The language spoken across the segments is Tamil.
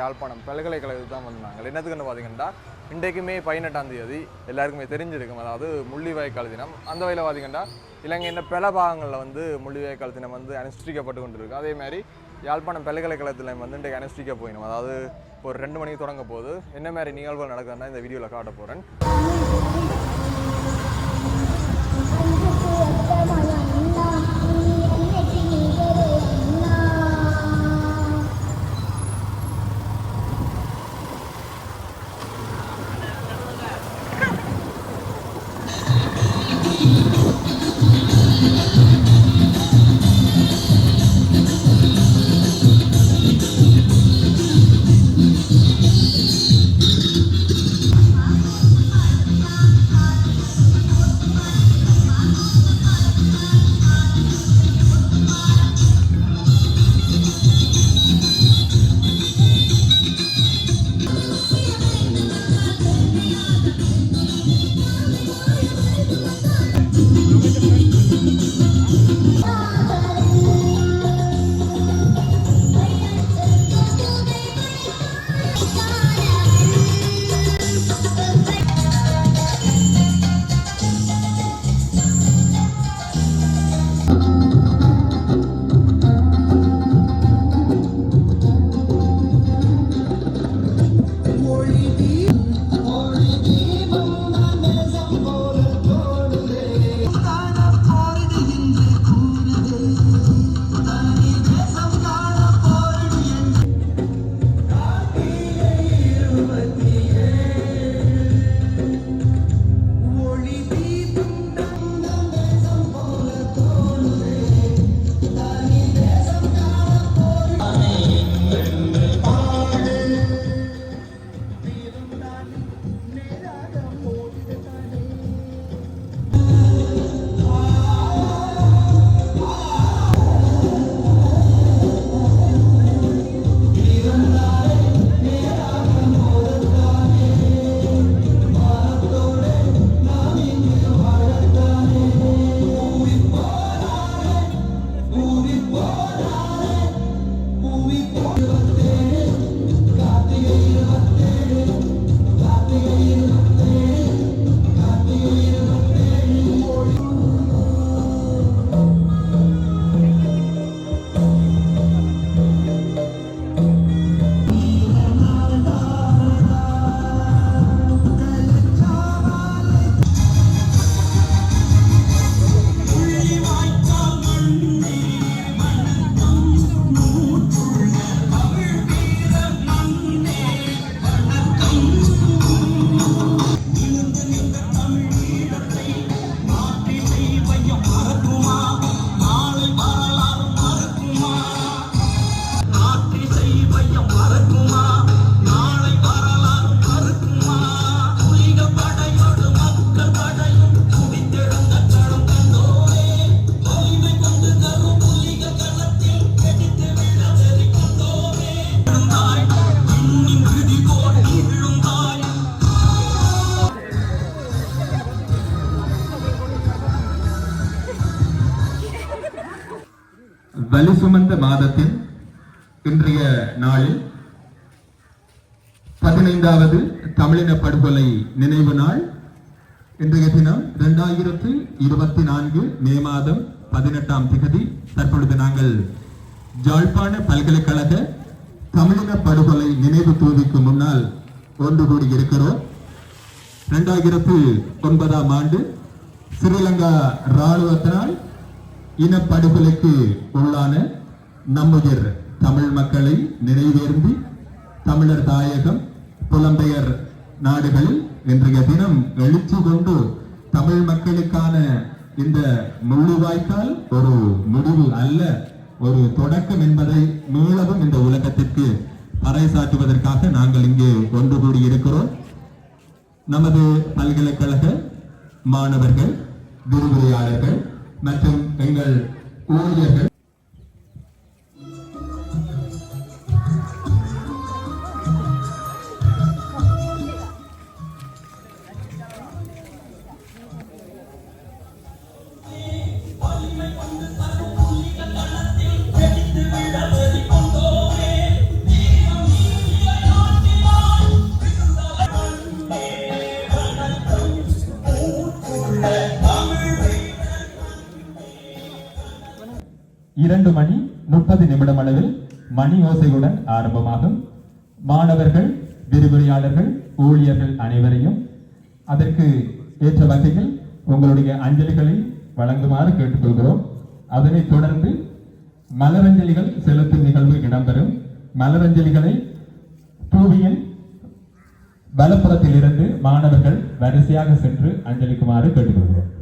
யாழ்ப்பாணம் பல்கலைக்கழகத்துக்கு தான் வந்தாங்க என்னத்துக்குன்னு பார்த்தீங்கன்னா இன்றைக்குமே பதினெட்டாம் தேதி எல்லாருக்குமே தெரிஞ்சிருக்கும். அதாவது முள்ளிவாய்க்கால் தினம். அந்த வகையில் பார்த்தீங்கன்னா இலங்கையின் பல பாகங்களில் வந்து முள்ளிவாய்க்கால் தினம் வந்து அனுஷ்டிக்கப்பட்டு கொண்டு அதே மாதிரி யாழ்ப்பாணம் பல்கலைக்கழகத்தில் வந்து இன்றைக்கு அனுஷ்டிக்க போயிடும் அதாவது ஒரு ரெண்டு மணிக்கு தொடங்க போகுது. என்ன மாதிரி நிகழ்வுகள் நடக்குதுன்னா இந்த வீடியோவில் காட்ட போகிறேன் பதினைந்தாவது தமிழின படுகொலை நினைவு நாள். இன்றைய தினம் இரண்டாயிரத்து இருபத்தி நான்கு மே மாதம் பதினெட்டாம் திகதி. தற்பொழுது நாங்கள் ஜாழ்ப்பாண பல்கலைக்கழக தமிழின படுகொலை நினைவு தூவிக்கு முன்னால் ஒன்று கூடி இருக்கிறோம். இரண்டாயிரத்து ஒன்பதாம் ஆண்டு ஸ்ரீலங்கா இராணுவத்தினால் இனப்படுகொலைக்கு உள்ளான நம்முயிர் தமிழ் மக்களை நினைவேந்தி தமிழர் தாயகம் புலம்பெயர் நாடுகளில் இன்றைய தினம் எழுச்சி கொண்டு தமிழ் மக்களுக்கான இந்த முள்ளுவாய்க்கால் ஒரு முடிவு அல்ல ஒரு தொடக்கம் என்பதை மீளவும் இந்த உலகத்திற்கு பறைசாற்றுவதற்காக நாங்கள் இங்கே ஒன்று கூடி இருக்கிறோம். நமது பல்கலைக்கழக மாணவர்கள் விரிவுரையாளர்கள் மற்றும் எங்கள் ஊழியர்கள். இரண்டு மணி முப்பது நிமிடம் அளவில் மணி ஓசையுடன் ஆரம்பமாகும். மாணவர்கள் விரிவுரையாளர்கள் ஊழியர்கள் அனைவரையும் அதற்கு ஏற்ற வகையில் உங்களுடைய அஞ்சலிகளை வழங்குமாறு கேட்டுக்கொள்கிறோம். அதனைத் தொடர்ந்து மலரஞ்சலிகள் செலுத்தும் நிகழ்வு இடம்பெறும். மலரஞ்சலிகளை பூவியின் வலப்புறத்திலிருந்து மாணவர்கள் வரிசையாக சென்று அஞ்சலிக்குமாறு கேட்டுக்கொள்கிறோம்.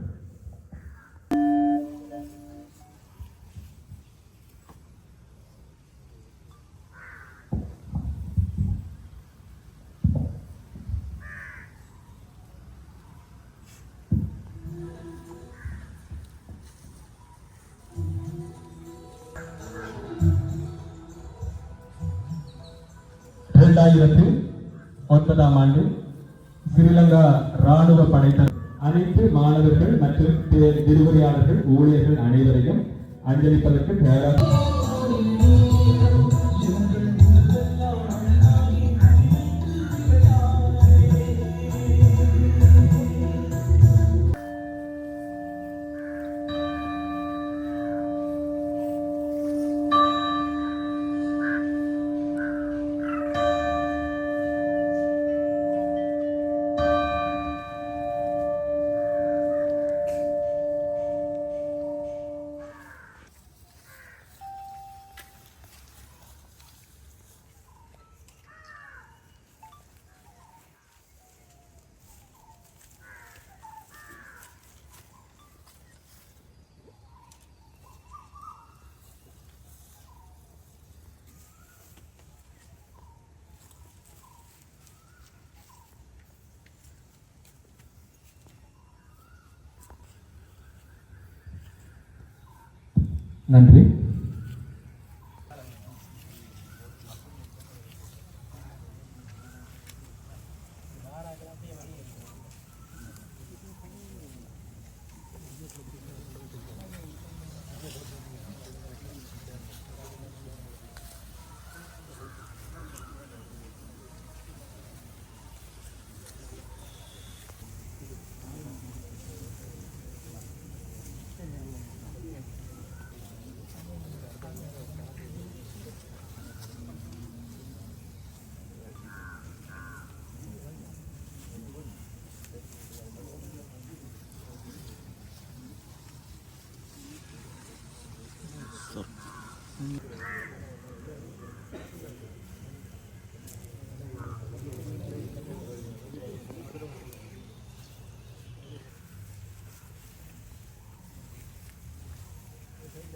இரண்டாயிரத்து ஒன்பதாம் ஆண்டு ஸ்ரீலங்கா ராணுவ படைத்தல் அனைத்து மாணவர்கள் மற்றும் விரிவுரையாளர்கள் ஊழியர்கள் அனைவரையும் அஞ்சலிப்பதற்கு தயாராக நன்றி.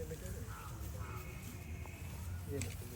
Thank you.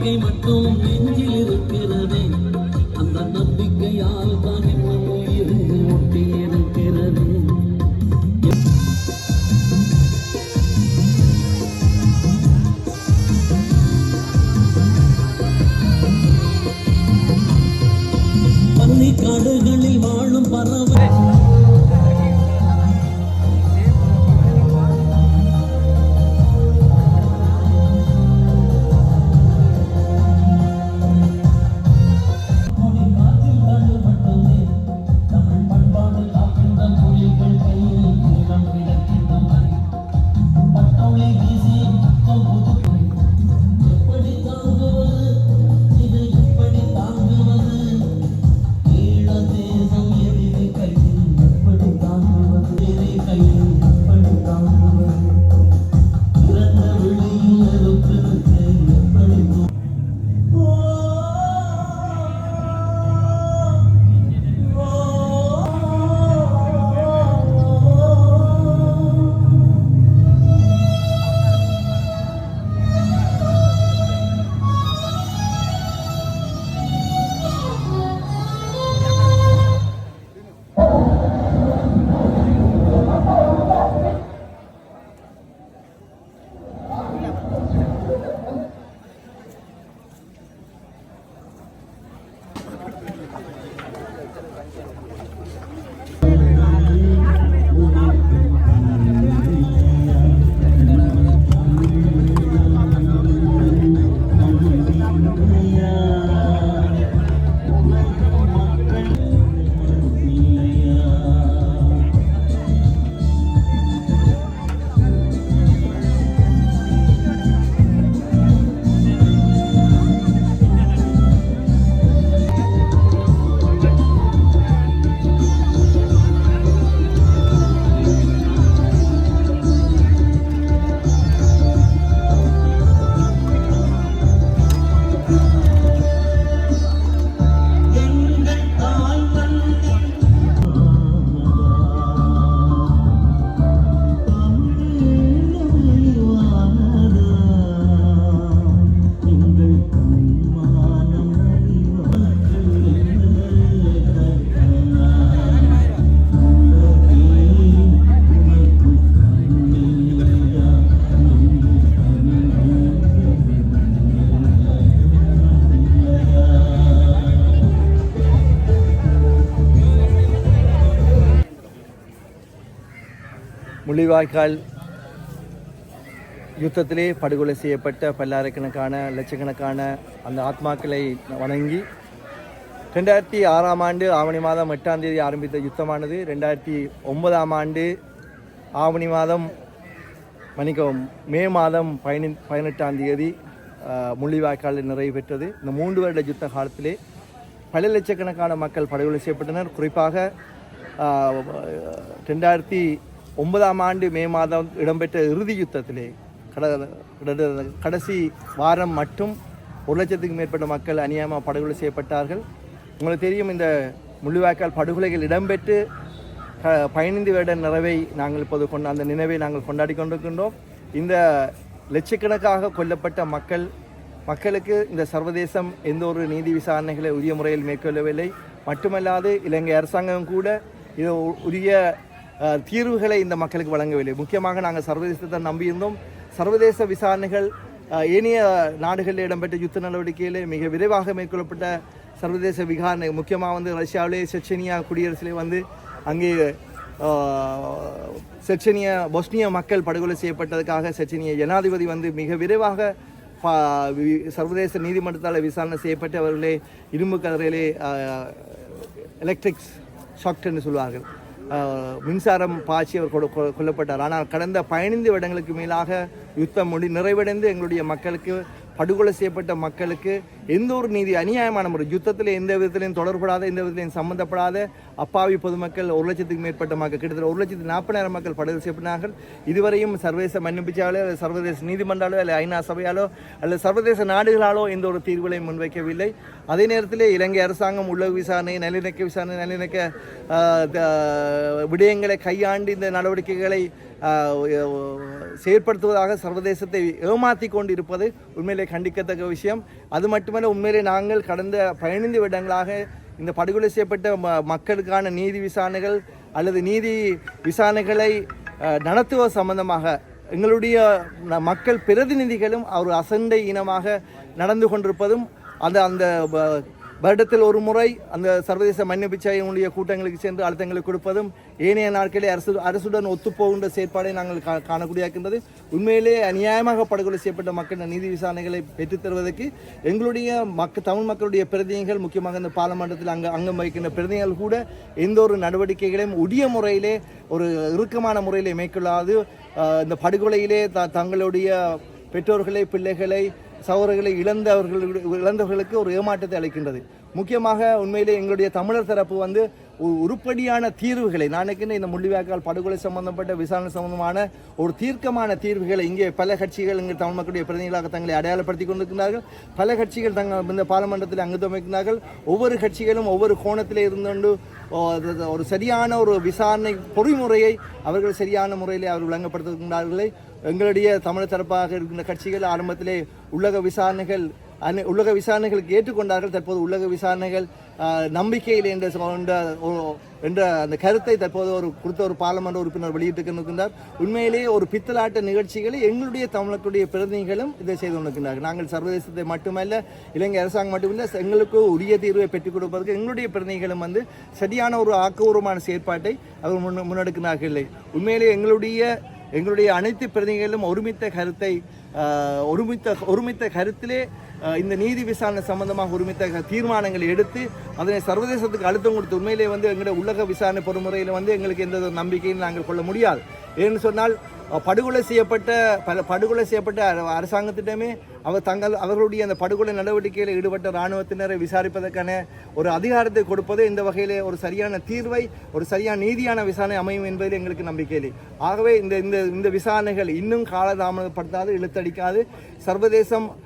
வாழ்க்கை மட்டும் நெஞ்சில் இருக்கிறது. முள்ளிவாய்க்கால் யுத்தத்திலே படுகொலை செய்யப்பட்ட பல்லாயிரக்கணக்கான லட்சக்கணக்கான அந்த ஆத்மாக்களை வணங்கி ரெண்டாயிரத்தி ஆறாம் ஆண்டு ஆவணி மாதம் எட்டாம் தேதி ஆரம்பித்த யுத்தமானது ரெண்டாயிரத்தி ஒன்பதாம் ஆண்டு ஆவணி மாதம் மன்னிக்கவும் மே மாதம் பயணி பதினெட்டாம் தேதி முள்ளிவாய்க்காலில் நிறைவு பெற்றது. இந்த மூன்று வருட யுத்த காலத்திலே பல லட்சக்கணக்கான மக்கள் படுகொலை செய்யப்பட்டனர். குறிப்பாக ரெண்டாயிரத்தி ஒன்பதாம் ஆண்டு மே மாதம் இடம்பெற்ற இறுதி யுத்தத்திலே கட கடைசி வாரம் மட்டும் ஒரு லட்சத்துக்கு மேற்பட்ட மக்கள் அநியாயமாக படுகொலை செய்யப்பட்டார்கள். உங்களுக்கு தெரியும் இந்த முள்ளிவாய்க்கால் படுகொலைகள் இடம்பெற்று க பதினைந்து வருட நிறைவை நாங்கள் இப்போது கொண்ட அந்த நினைவை நாங்கள் கொண்டாடி கொண்டிருக்கின்றோம். இந்த லட்சக்கணக்காக கொல்லப்பட்ட மக்கள் மக்களுக்கு இந்த சர்வதேசம் எந்த ஒரு நீதி விசாரணைகளை உரிய முறையில் மேற்கொள்ளவில்லை. மட்டுமல்லாது இலங்கை அரசாங்கம் கூட இது உரிய தீர்வுகளை இந்த மக்களுக்கு வழங்கவில்லை. முக்கியமாக நாங்கள் சர்வதேசத்தை நம்பியிருந்தோம் சர்வதேச விசாரணைகள் ஏனைய நாடுகளில் இடம்பெற்ற யுத்த நடவடிக்கையிலே மிக விரைவாக மேற்கொள்ளப்பட்ட சர்வதேச விகாரணை முக்கியமாக வந்து ரஷ்யாவிலே செச்சனியா குடியரசிலே வந்து அங்கே செச்சனிய பொஸ்னிய மக்கள் படுகொலை செய்யப்பட்டதுக்காக செச்சனிய ஜனாதிபதி வந்து மிக விரைவாக பா- சர்வதேச நீதிமன்றத்தால் விசாரணை செய்யப்பட்டு அவர்களே இரும்பு கதிரையிலே எலக்ட்ரிக்ஸ் ஷாக்ட் என்று சொல்வார்கள். மின்சாரம் பாய்ச்சி அவர் கொடு- கொல்லப்பட்டார். ஆனால் கடந்த பதினைந்து வருடங்களுக்கு மேலாக யுத்தம் முடி நிறைவடைந்து எங்களுடைய மக்களுக்கு படுகொலை செய்யப்பட்ட மக்களுக்கு எந்த ஒரு நீதி அநியாயமான முறை யுத்தத்தில் எந்த விதத்திலையும் தொடர்படாத எந்த விதத்திலையும் சம்மந்தப்படாத அப்பாவி பொதுமக்கள் ஒரு லட்சத்துக்கு மேற்பட்ட மக்கள் கிட்டத்தட்ட ஒரு லட்சத்து நாற்பதாயிரம் மக்கள் படுகொலை செய்யப்பட்டார்கள். இதுவரையும் சர்வதேச மன்னிப்பிச்சாலோ அல்லது சர்வதேச நீதிமன்றாலோ அல்லது ஐநா சபையாலோ அல்லது சர்வதேச நாடுகளாலோ எந்த ஒரு தீர்வுகளையும் முன்வைக்கவில்லை. அதே நேரத்தில் இலங்கை அரசாங்கம் உள்ள விசாரணை நல்லிணக்க விசாரணை நல்லிணக்க த- விடயங்களை கையாண்டு இந்த நடவடிக்கைகளை செயற்படுத்துவதாக சர்வதேசத்தை ஏமாற்றி கொண்டு இருப்பது உண்மையிலே கண்டிக்கத்தக்க விஷயம். அது மட்டுமல்ல உண்மையிலே நாங்கள் கடந்த பதினைந்து வருடங்களாக இந்த படுகொலை செய்யப்பட்ட ம- மக்களுக்கான நீதி விசாரணைகள் அல்லது நீதி விசாரணைகளை நடத்துவ நடத்துவது சம்பந்தமாக எங்களுடைய மக்கள் பிரதிநிதிகளும் அவர் அசண்டை இனமாக நடந்து கொண்டிருப்பதும் அந்த அந்த வருடத்தில் ஒரு முறை அந்த சர்வதேச மன்னிப்பிச்சாயினுடைய கூட்டங்களுக்கு சென்று அழுத்தங்களை கொடுப்பதும் ஏனைய நாட்களில் அரசு அரசுடன் ஒத்துப்போகின்ற செயற்பாடை நாங்கள் கா காணக்கூடிய இருக்கின்றது உண்மையிலே அநியாயமாக படுகொலை செய்யப்பட்ட மக்கள் நீதி விசாரணைகளை பெற்றுத்தருவதற்கு எங்களுடைய மக்க தமிழ் மக்களுடைய பிரதிநிதிகள் முக்கியமாக இந்த பாராளுமன்றத்தில் அங்கு அங்கம் வகிக்கின்ற பிரதிநிதிகள் கூட எந்த ஒரு நடவடிக்கைகளையும் உரிய முறையிலே ஒரு இறுக்கமான முறையிலே மேற்கொள்ளாது. இந்த படுகொலையிலே த தங்களுடைய பெற்றோர்களை பிள்ளைகளை சகோதரர்களை இழந்தவர்கள் இழந்தவர்களுக்கு ஒரு ஏமாற்றத்தை அளிக்கின்றது. முக்கியமாக உண்மையிலே எங்களுடைய தமிழர் தரப்பு வந்து உருப்படியான தீர்வுகளை நாளைக்குன்னு இந்த முள்ளிவாய்க்கால் படுகொலை சம்பந்தப்பட்ட விசாரணை சம்பந்தமான ஒரு தீர்க்கமான தீர்வுகளை இங்கே பல கட்சிகள் இங்கே தமிழ் மக்களுடைய பிரதிநிதிகளாக தங்களை அடையாளப்படுத்தி கொண்டிருக்கிறார்கள் பல கட்சிகள் தங்கள் இந்த பாராளுமன்றத்தில் அங்கு வைக்கிறார்கள் ஒவ்வொரு கட்சிகளும் ஒவ்வொரு கோணத்தில் இருந்துகொண்டு ஒரு சரியான ஒரு விசாரணை பொறிமுறையை அவர்கள் சரியான முறையில் அவர்கள் விளங்கப்படுத்துகின்றார்களே எங்களுடைய தமிழர் தரப்பாக இருக்கின்ற கட்சிகள் ஆரம்பத்திலே உள்ளக விசாரணைகள் அனை- உலக விசாரணைகளுக்கு ஏற்றுக்கொண்டார்கள். தற்போது உலக விசாரணைகள் நம்பிக்கையில் என்ற என்ற அந்த கருத்தை தற்போது ஒரு கொடுத்த ஒரு பாராளுமன்ற உறுப்பினர் வெளியிட்டு கொண்டிருக்கின்றார் உண்மையிலேயே ஒரு பித்தலாட்ட நிகழ்ச்சிகளை எங்களுடைய தமிழர்களுடைய பிரதிநிதிகளும் இதை செய்து கொண்டிருக்கின்றார்கள். நாங்கள் சர்வதேசத்தை மட்டுமல்ல இலங்கை அரசாங்கம் மட்டுமில்லை எங்களுக்கு உரிய தீர்வை பெற்றுக் கொடுப்பதற்கு எங்களுடைய பிரதிநிதிகளும் வந்து சரியான ஒரு ஆக்கபூர்வமான செயற்பாட்டை அவர் முன்னெடுக்கிறார்கள் இல்லை உண்மையிலேயே எங்களுடைய எங்களுடைய அனைத்து பிரதிநிதிகளும் ஒருமித்த கருத்தை ஒருமித்த ஒருமித்த கருத்திலே இந்த நீதி விசாரணை சம்பந்தமாக ஒருமித்த தீர்மானங்கள் தீர்மானங்களை எடுத்து அதனை சர்வதேசத்துக்கு அழுத்தம் கொடுத்து உண்மையிலே வந்து எங்களுடைய உலக விசாரணை பொறுமுறையில் வந்து எங்களுக்கு எந்த ஒரு நம்பிக்கையும் நாங்கள் கொள்ள முடியாது. ஏன்னு சொன்னால் படுகொலை செய்யப்பட்ட பல படுகொலை செய்யப்பட்ட அர- அவர் தங்கள் அவர்களுடைய அந்த படுகொலை நடவடிக்கையில் ஈடுபட்ட இராணுவத்தினரை விசாரிப்பதற்கான ஒரு அதிகாரத்தை கொடுப்பது இந்த வகையில் ஒரு சரியான தீர்வை ஒரு சரியான நீதியான விசாரணை அமையும் என்பதில் எங்களுக்கு நம்பிக்கை இல்லை. ஆகவே இந்த இந்த இந்த விசாரணைகள் இன்னும் காலதாமதப்படுத்தாது இழுத்தடிக்காது. சர்வதேசம்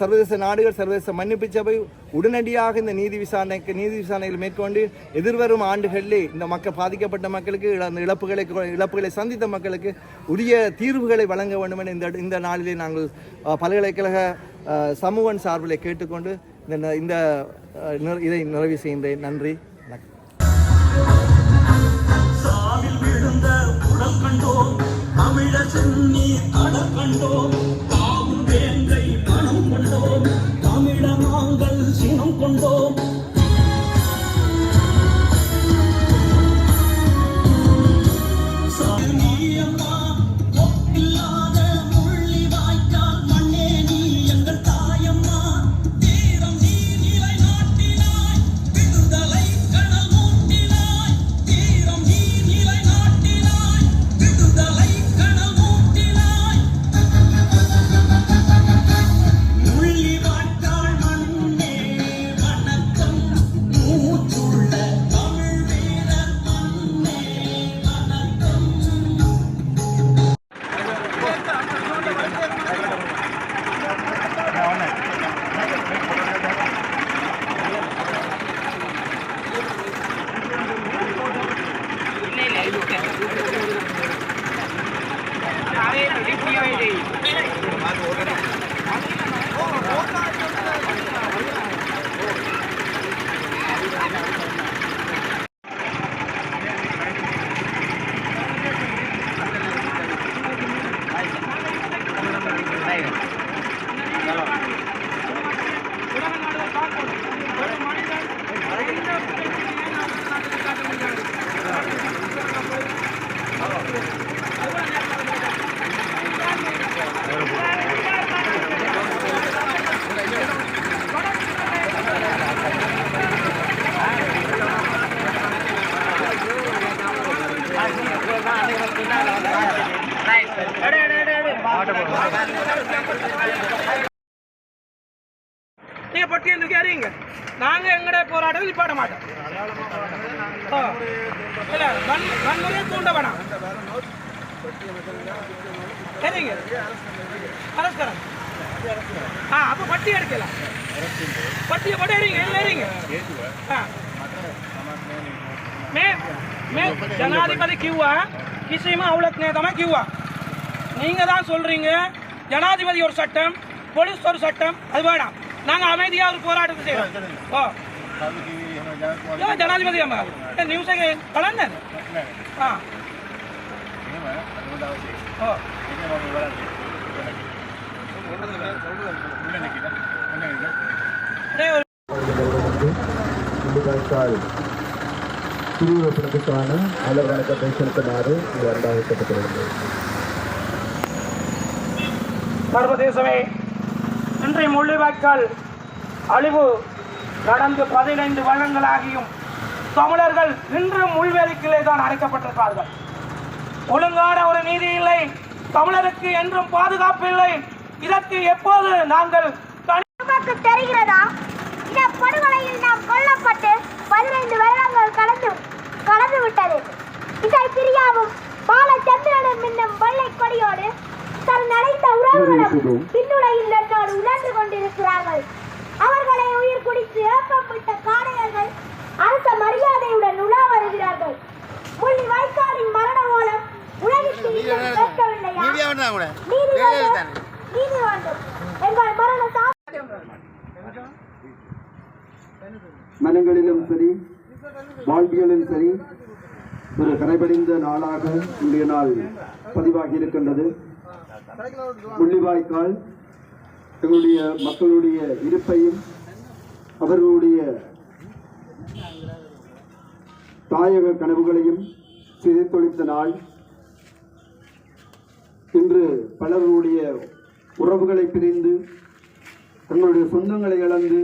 சர்வதேச நாடுகள் சர்வதேச மன்னிப்பு சபை உடனடியாக இந்த நீதி விசாரணைக்கு நீதி விசாரணைகள் மேற்கொண்டு எதிர்வரும் ஆண்டுகளிலே இந்த மக்கள் பாதிக்கப்பட்ட மக்களுக்கு அந்த இழப்புகளை இழப்புகளை சந்தித்த மக்களுக்கு உரிய தீர்வுகளை வழங்க வேண்டும் என இந்த இந்த நாளிலே நாங்கள் பல்கலைக்கழக சமூகன் சார்பில் கேட்டுக்கொண்டு இந்த இந்த இதை நிறைவு செய்கின்றேன். நன்றி. வணக்கம். தமிழர் சென்னி தடல் எண்ணம் கொண்டோம். வன்முறையை தூண்ட வேணாம் சரிங்க அரசுக்காரன் ஆ அப்போ பட்டி எடுக்கலாம் பட்டியை பட்டி எறிங்க மே எறிங்க ஜனாதிபதி கியூவா கிசிமா அவ்வளோக்கு நேதமாக கியூவா நீங்க தான் சொல்றீங்க ஜனாதிபதி ஒரு சட்டம் போலீஸ் ஒரு சட்டம் அது வேணாம். நாங்கள் அமைதியாக ஒரு போராட்டத்தை செய்கிறோம் ஓ ஏ, ஜனாதிபதி அம்மா நியூஸ் கலந்த ஆ ஓ டேய், ஒரு முள்ளிவாய்க்கால் திருவுறுப்பினருக்கான மலர் வணக்கத்தை செலுத்துமாறு இங்கு அண்டாவிக்கப்பட்டுள்ளது சர்வதேசமே இன்றைய முள்ளிவாய்க்கால் அழிவு நடந்து பதினைந்து வருடங்களாகியும் தமிழர்கள் இன்றும் முள்வேலிக்கிலே தான் அடைக்கப்பட்டிருப்பார்கள். ஒழுங்கான ஒரு நீதி இல்லை. தமிழருக்கு என்றும் பாதுகாப்பு இல்லை. இதற்கு எப்போது நாங்கள் நமக்கு தெரிகிறதா? இந்த படுகொலையில் நாம் கொல்லப்பட்டு பதினைந்து வருடங்கள் கடந்து கடந்து விட்டது. இசை பிரியாவும் பாலச்சந்திரனும் என்னும் வெள்ளை கொடியோடு தன் நடைத்த உறவுகளும் பின்னுடையில் என்னோடு உணர்ந்து கொண்டிருக்கிறார்கள். அவர்களை குடித்து ஏப்பப்பட்ட காடையர்கள் அரச மரியாதையுடன் உலா வருகிறார்கள். முள்ளி வைக்காலின் மரண மூலம் உலகிற்கு இன்னும் கேட்கவில்லையா? நீதி வேண்டும். நீதி வேண்டும். எங்கள் மரண சா மனங்களிலும் சரி வாழ்வியலிலும் சரி ஒரு கரைபடிந்த நாளாக இன்றைய நாள் பதிவாகி இருக்கின்றது. முள்ளிவாய்க்கால் எங்களுடைய மக்களுடைய இருப்பையும் அவர்களுடைய தாயக கனவுகளையும் சிதைத்தொழித்த நாள். இன்று பலருடைய உறவுகளை பிரிந்து தங்களுடைய சொந்தங்களை இழந்து